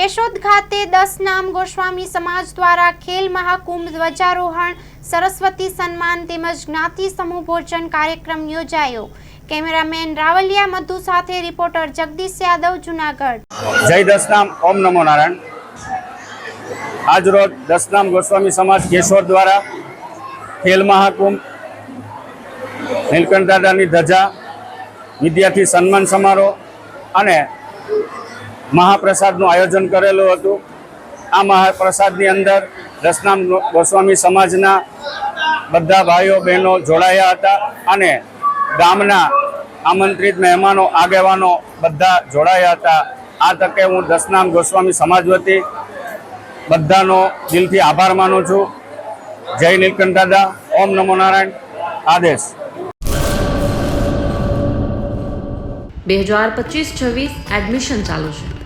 કેશોદ ખાતે દસ નામ ગોસ્વામી સમાજ દ્વારા ખેલ મહાકુંભ ધ્વજારોહણ, સરસ્વતી સન્માન તેમજ જ્ઞાતિ સમૂહ ભોજન કાર્યક્રમ યોજાયો. કેમેરામેન રાવલિયા મધુ સાથે રિપોર્ટર જગદીશ યાદવ, જુનાગઢ. જય દસનામ ઓમ નમો નારાયણ. આજ રોજ દસનામ ગોસ્વામી સમાજ કેશોદ દ્વારા ખેલ મહાકુંભ, નીલકંઠ દાદાની ધજા, વિદ્યાર્થી સન્માન સમારોહ અને મહાપ્રસાદનું આયોજન કરેલું હતું. આ મહાપ્રસાદની અંદર દસનામ ગોસ્વામી સમાજના બધા ભાઈઓ, બહેનો જોડાયા હતા અને ગામના આમંત્રિત મહેમાનો, આગેવાનો બધા જોડાયા હતા. આ તકે હું દસનામ ગોસ્વામી સમાજ વતી બધાનો દિલથી આભાર માનું છું. જય નીલકંઠ દાદા. ઓમ નમો નારાયણ. આદેશ. બે હજાર પચીસ છવ્વીસ એડમિશન ચાલુ છે.